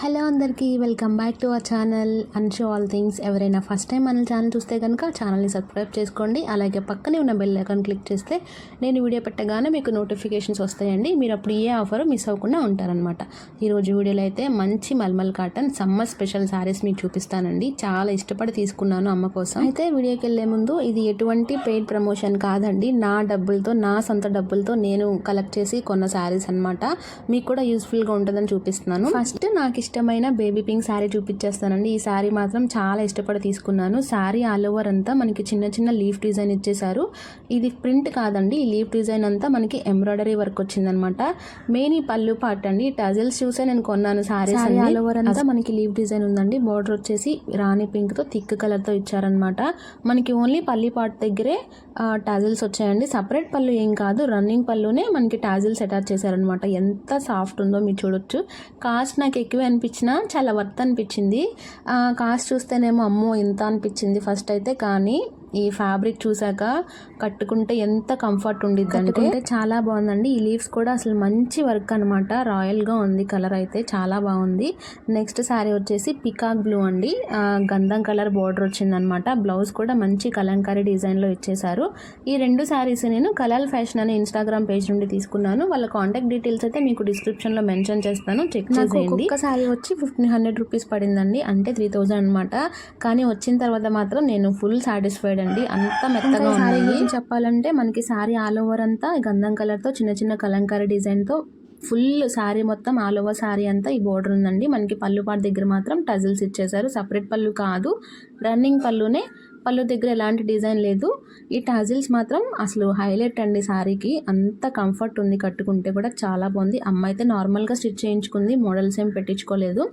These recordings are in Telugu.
హలో అందరికీ welcome back to our channel అన్షో all things. ఎవరైనా ఫస్ట్ టైం మన ఛానల్ చూస్తే కనుక ఛానల్ని సబ్స్క్రైబ్ చేసుకోండి. అలాగే పక్కనే ఉన్న బెల్ ఐకాన్ క్లిక్ చేస్తే నేను వీడియో పెట్టగానే మీకు నోటిఫికేషన్స్ వస్తాయండి. మీరు అప్పుడు ఏ ఆఫర్ మిస్ అవ్వకుండా ఉంటారనమాట ఈరోజు వీడియోలో అయితే మంచి mulmul cotton summer special saris మీకు చూపిస్తానండి. చాలా ఇష్టపడి తీసుకున్నాను అమ్మ కోసం. అయితే వీడియోకి వెళ్ళే ముందు ఇది ఎటువంటి పెయిడ్ ప్రమోషన్ కాదండి. నా డబ్బులతో నా సొంత డబ్బులతో నేను కలెక్ట్ చేసి కొన్న శారీస్ అనమాట మీకు కూడా యూస్ఫుల్గా ఉంటుందని చూపిస్తున్నాను. ఫస్ట్ నాకు ఇష్టమైన బేబీ పింక్ శారీ చూపించేస్తానండి. ఈ శారీ మాత్రం చాలా ఇష్టపడి తీసుకున్నాను. శారీ ఆల్ ఓవర్ అంతా మనకి చిన్న చిన్న లీఫ్ డిజైన్ ఇచ్చేసారు ఇది ప్రింట్ కాదండి. ఈ లీఫ్ డిజైన్ అంతా మనకి ఎంబ్రాయిడరీ వర్క్ వచ్చిందనమాట. మెయిన్ ఈ పళ్ళు పార్ట్ అండి. టజిల్స్ చూసే నేను కొన్నాను శారీ ఆల్ ఓవర్ అంతా మనకి లీఫ్ డిజైన్ ఉందండి. బార్డర్ వచ్చేసి రాణి పింక్తో థిక్ కలర్తో ఇచ్చారనమాట. మనకి ఓన్లీ పల్లి పార్ట్ దగ్గరే టాజిల్స్ వచ్చాయండి. సపరేట్ పళ్ళు ఏం కాదు. రన్నింగ్ పళ్ళునే మనకి టాజిల్స్ అటాచ్ చేశారనమాట. ఎంత సాఫ్ట్ ఉందో మీరు చూడొచ్చు. కాస్ట్ నాకు ఎక్కువ అనిపించినా చాలా వర్త్ అనిపించింది. కాస్ట్ చూస్తేనేమో అమ్మో ఇంత అనిపించింది ఫస్ట్ అయితే కానీ ఈ ఫ్యాబ్రిక్ చూసాక కట్టుకుంటే ఎంత కంఫర్ట్ ఉండిద్ది అంటే చాలా బాగుందండి. ఈ లీవ్స్ కూడా అసలు మంచి వర్క్ అనమాట రాయల్గా ఉంది కలర్ అయితే చాలా బాగుంది. నెక్స్ట్ శారీ వచ్చేసి పికాక్ బ్లూ అండి. గంధం కలర్ బార్డర్ వచ్చిందనమాట బ్లౌజ్ కూడా మంచి కలంకారీ డిజైన్లో ఇచ్చేసారు ఈ రెండు శారీస్ నేను కలర్ ఫ్యాషన్ అనే ఇన్స్టాగ్రామ్ పేజ్ నుండి తీసుకున్నాను. వాళ్ళ కాంటాక్ట్ డీటెయిల్స్ అయితే మీకు డిస్క్రిప్షన్లో మెన్షన్ చేస్తాను. చెక్ చేసేయండి. ఒక శారీ వచ్చి ఫిఫ్టీన్ హండ్రెడ్ రూపీస్ పడిందండి. అంటే త్రీ థౌజండ్ అనమాట కానీ వచ్చిన తర్వాత మాత్రం నేను ఫుల్ సాటిస్ఫైడ్ అండి అంత మెత్తగా గురించి చెప్పాలంటే మనకి శారీ ఆల్ ఓవర్ అంతా గంధం కలర్తో చిన్న చిన్న కలంకారీ డిజైన్తో ఫుల్ శారీ మొత్తం ఆల్ ఓవర్ శారీ అంతా ఈ బోర్డర్ ఉందండి. మనకి పళ్ళు పాటు దగ్గర మాత్రం టజిల్స్ ఇచ్చేసారు సపరేట్ పళ్ళు కాదు రన్నింగ్ పళ్ళునే పళ్ళు దగ్గర ఎలాంటి డిజైన్ లేదు. ఈ టాజిల్స్ మాత్రం అసలు హైలైట్ అండి శారీకి అంత కంఫర్ట్ ఉంది కట్టుకుంటే కూడా చాలా బాగుంది. అమ్మ అయితే నార్మల్గా స్టిచ్ చేయించుకుంది మోడల్స్ ఏం పెట్టించుకోలేదు.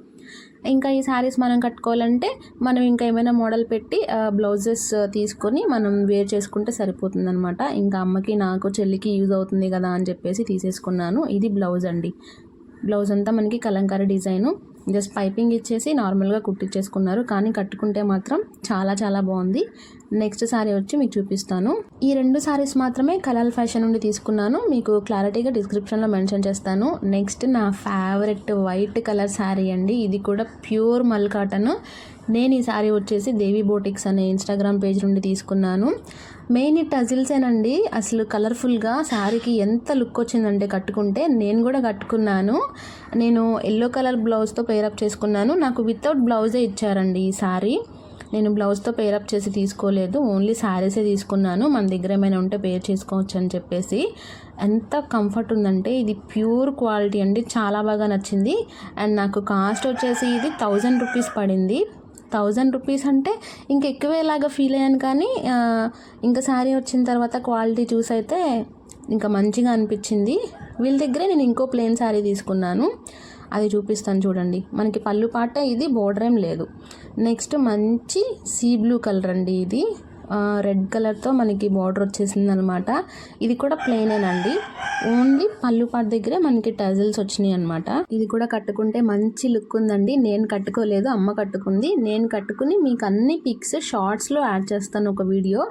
ఇంకా ఈ శారీస్ మనం కట్టుకోవాలంటే మనం ఇంకా ఏమైనా మోడల్ పెట్టి బ్లౌజెస్ తీసుకొని మనం వేర్ చేసుకుంటే సరిపోతుంది అనమాట ఇంకా అమ్మకి నాకు చెల్లికి యూజ్ అవుతుంది కదా అని చెప్పేసి తీసేసుకున్నాను. ఇది బ్లౌజ్ అండి. బ్లౌజ్ అంతా మనకి కలంకారీ డిజైను. జస్ట్ పైపింగ్ ఇచ్చేసి నార్మల్గా కుట్టించేసుకున్నారు కానీ కట్టుకుంటే మాత్రం చాలా చాలా బాగుంది. నెక్స్ట్ శారీ వచ్చి మీకు చూపిస్తాను. ఈ రెండు శారీస్ మాత్రమే కలర్ ఫ్యాషన్ నుండి తీసుకున్నాను. మీకు క్లారిటీగా డిస్క్రిప్షన్లో మెన్షన్ చేస్తాను. నెక్స్ట్ నా ఫేవరెట్ వైట్ కలర్ శారీ అండి. ఇది కూడా ప్యూర్ మల్ కాటన్. నేను ఈ శారీ వచ్చేసి దేవి బోటిక్స్ అనే ఇన్స్టాగ్రామ్ పేజ్ నుండి తీసుకున్నాను. మెయిన్ ఈ టజిల్సేనండి అసలు కలర్ఫుల్గా శారీకి ఎంత లుక్ వచ్చిందంటే కట్టుకుంటే నేను కూడా కట్టుకున్నాను. నేను ఎల్లో కలర్ బ్లౌజ్తో పేరప్ చేసుకున్నాను. నాకు వితౌట్ బ్లౌజే ఇచ్చారండి ఈ శారీ నేను బ్లౌజ్తో పేరప్ చేసి తీసుకోలేదు. ఓన్లీ శారీసే తీసుకున్నాను. మన దగ్గర ఏమైనా ఉంటే పేర్ చేసుకోవచ్చు అని చెప్పేసి. ఎంత కంఫర్ట్ ఉందంటే ఇది ప్యూర్ క్వాలిటీ అండి. చాలా బాగా నచ్చింది. అండ్ నాకు కాస్ట్ వచ్చేసి ఇది థౌజండ్ రూపీస్ పడింది. థౌజండ్ రూపీస్ అంటే ఇంకా ఎక్కువేలాగా ఫీల్ అయ్యాను కానీ ఇంకా శారీ వచ్చిన తర్వాత క్వాలిటీ చూసి అయితే ఇంకా మంచిగా అనిపించింది. వీళ్ళ దగ్గరే నేను ఇంకో ప్లెయిన్ శారీ తీసుకున్నాను. అది చూపిస్తాను చూడండి. మనకి పళ్ళు పాట ఇది బోర్డర్ ఏం లేదు. నెక్స్ట్ మంచి సీ బ్లూ కలర్ అండి ఇది. రెడ్ కలర్తో మనకి బార్డర్ వచ్చేసింది అనమాట ఇది కూడా ప్లెయినేనండి ఓన్లీ పళ్ళు పాట దగ్గరే మనకి టజిల్స్ వచ్చినాయి అనమాట ఇది కూడా కట్టుకుంటే మంచి లుక్ ఉందండి నేను కట్టుకోలేదు అమ్మ కట్టుకుంది. నేను కట్టుకుని మీకు అన్ని పిక్స్ షార్ట్స్లో యాడ్ చేస్తాను ఒక వీడియో.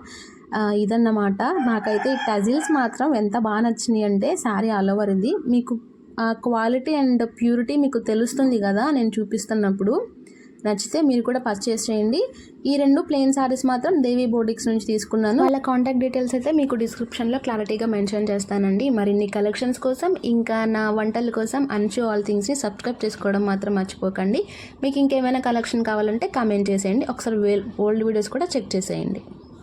ఇదన్నమాట. నాకైతే ఈ టజిల్స్ మాత్రం ఎంత బాగా నచ్చినాయి అంటే శారీ ఆల్ ఓవర్ ఇది. మీకు క్వాలిటీ అండ్ ప్యూరిటీ మీకు తెలుస్తుంది కదా నేను చూపిస్తున్నప్పుడు. నచ్చితే మీరు కూడా పర్చేస్ చేయండి. ఈ రెండు ప్లెయిన్ సారీస్ మాత్రం దేవి బోర్డిక్స్ నుంచి తీసుకున్నాను. వాళ్ళ కాంటాక్ట్ డీటెయిల్స్ అయితే మీకు డిస్క్రిప్షన్లో క్లారిటీగా మెన్షన్ చేస్తానండి. మరిన్ని కలెక్షన్స్ కోసం ఇంకా నా వంటల కోసం అన్షో ఆల్ థింగ్స్ని సబ్స్క్రైబ్ చేసుకోవడం మాత్రం మర్చిపోకండి. మీకు ఇంకేమైనా కలెక్షన్ కావాలంటే కామెంట్ చేసేయండి. ఒకసారి ఓల్డ్ వీడియోస్ కూడా చెక్ చేసేయండి.